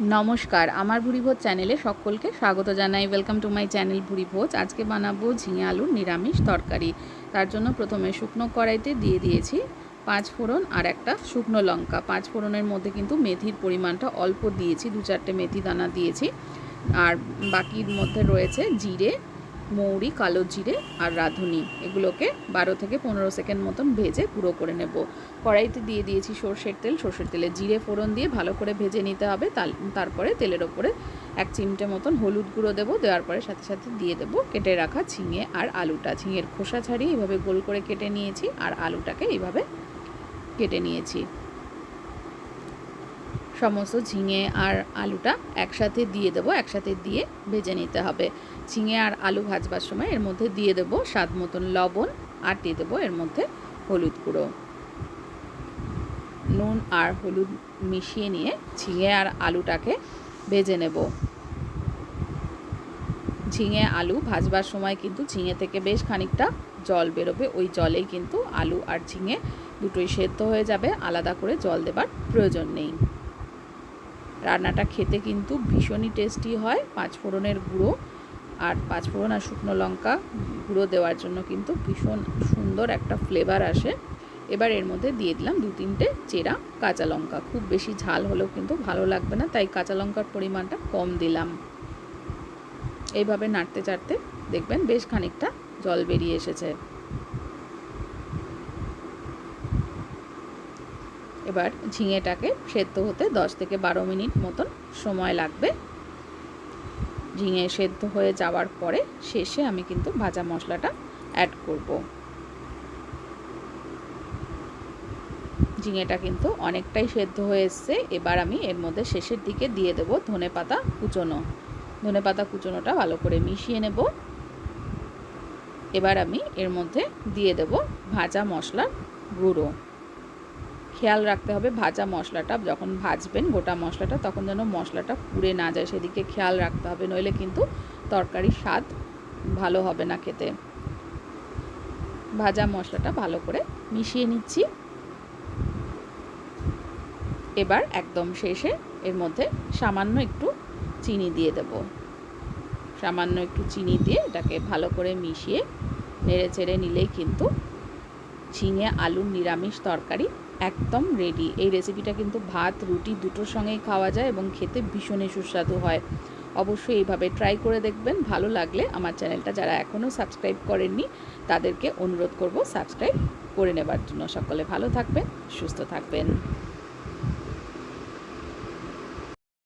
নমস্কার। আমার ভুরি ভোজ চ্যানেলে সকলকে স্বাগত জানাই। ওয়েলকাম টু মাই চ্যানেল ভুরি ভোজ। আজকে বানাবো ঝিঙে আলুর নিরামিষ তরকারি। তার জন্য প্রথমে শুকনো কড়াইতে দিয়ে দিয়েছি পাঁচ ফোড়ন আর একটা শুকনো লঙ্কা। পাঁচ ফোড়নের মধ্যে কিন্তু মেথির পরিমাণটা অল্প দিয়েছি, দু চারটে মেথি দানা দিয়েছি। আর বাকির মধ্যে রয়েছে জিরে মৌরি, কালো জিরে আর রাঁধুনি। এগুলোকে বারো থেকে পনেরো সেকেন্ড মতন ভেজে গুঁড়ো করে নেব। কড়াইতে দিয়ে দিয়েছি সর্ষের তেল। সর্ষের তেলে জিরে ফোড়ন দিয়ে ভালো করে ভেজে নিতে হবে। তারপরে তেলের ওপরে এক চিমটে মতন হলুদ গুঁড়ো দেবো। দেওয়ার পরে সাথে সাথে দিয়ে দেবো কেটে রাখা ঝিঙে আর আলুটা। ঝিঙের খোসা ছাড়িয়ে এইভাবে গোল করে কেটে নিয়েছি আর আলুটাকে এইভাবে কেটে নিয়েছি। সমস্ত ঝিঙে আর আলুটা একসাথে দিয়ে দেবো, একসাথে দিয়ে ভেজে নিতে হবে। ঝিঙে আর আলু ভাজবার সময় এর মধ্যে দিয়ে দেবো স্বাদ মতন লবণ আর দিয়ে দেবো এর মধ্যে হলুদ গুঁড়ো। নুন আর হলুদ মিশিয়ে নিয়ে ঝিঙে আর আলুটাকে ভেজে নেব। ঝিঙে আলু ভাজবার সময় কিন্তু ঝিঙে থেকে বেশ খানিকটা জল বেরোবে, ওই জলেই কিন্তু আলু আর ঝিঙে দুটোই সেদ্ধ হয়ে যাবে, আলাদা করে জল দেবার প্রয়োজন নেই। রান্নাটা খেতে কিন্তু ভীষণই টেস্টি হয়। পাঁচ ফোড়নের গুঁড়ো আর পাঁচ ফোড়ন আর শুকনো লঙ্কা গুঁড়ো দেওয়ার জন্য কিন্তু ভীষণ সুন্দর একটা ফ্লেভার আসে। এবার এর মধ্যে দিয়ে দিলাম দু তিনটে চেরা কাঁচা লঙ্কা। খুব বেশি ঝাল হলেও কিন্তু ভালো লাগবে না, তাই কাঁচা লঙ্কার পরিমাণটা কম দিলাম। এইভাবে নাড়তে চাড়তে দেখবেন বেশ খানিকটা জল বেরিয়ে এসেছে। এবার ঝিঙেটাকে সেদ্ধ হতে দশ থেকে বারো মিনিট মতন সময় লাগবে। ঝিঙে সেদ্ধ হয়ে যাওয়ার পরে শেষে আমি কিন্তু ভাজা মশলাটা অ্যাড করব। ঝিঙেটা কিন্তু অনেকটাই সেদ্ধ হয়ে এসছে। এবার আমি এর মধ্যে শেষের দিকে দিয়ে দেব ধনে পাতা কুচোনো। ধনে পাতা কুচোনোটা ভালো করে মিশিয়ে নেব। এবার আমি এর মধ্যে দিয়ে দেব ভাজা মশলার গুঁড়ো। খেয়াল রাখতে হবে ভাজা মশলাটা। যখন ভাজবেন গোটা মশলাটা, তখন যেন মশলাটা পুড়ে না যায়, সেদিকে খেয়াল রাখতে হবে। নইলে কিন্তু তরকারির স্বাদ ভালো হবে না খেতে। ভাজা মশলাটা ভালো করে মিশিয়ে নিচ্ছি। এবার একদম শেষে এর মধ্যে সামান্য একটু চিনি দিয়ে দেব। সামান্য একটু চিনি দিয়ে এটাকে ভালো করে মিশিয়ে নেড়ে চেড়ে নিলেই কিন্তু ঝিঙে, আলুর নিরামিষ তরকারি একদম রেডি এই রেসিপিটা কিন্তু ভাত, রুটি দুটোর সঙ্গেই খাওয়া যায় এবং খেতে ভীষণই সুস্বাদু হয়। অবশ্যই এইভাবে ট্রাই করে দেখবেন, ভালো লাগলে আমার চ্যানেলটা যারা এখনও সাবস্ক্রাইব করেননি, তাদেরকে অনুরোধ করব সাবস্ক্রাইব করে নেবার জন্য। সকলে ভালো থাকবেন, সুস্থ থাকবেন।